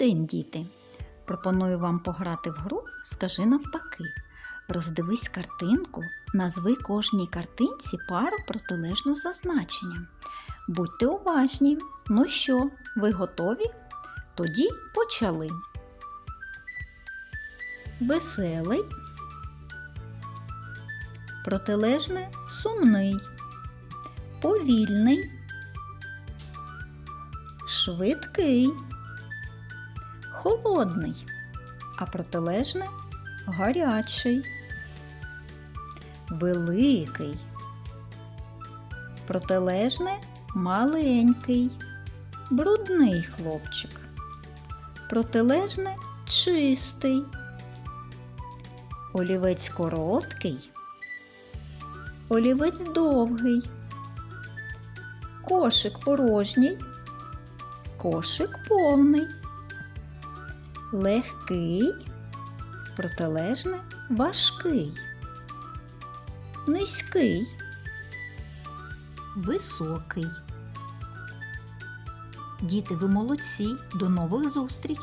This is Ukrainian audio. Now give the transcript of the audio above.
день, діти! Пропоную вам пограти в гру Скажи навпаки. Роздивись картинку, назви кожній картинці пару протилежну за значенням. Будьте уважні. Ну що, ви готові? Тоді почали. Веселий. Протилежне сумний. Повільний. Швидкий. Холодний. А протилежне гарячий. Великий. Протилежне маленький. Брудний хлопчик. Протилежне чистий. Олівець короткий. Олівець довгий. Кошик порожній. Кошик повний. Легкий. Протилежне важкий. Низький. Високий. Діти, ви молодці. До нових зустріч!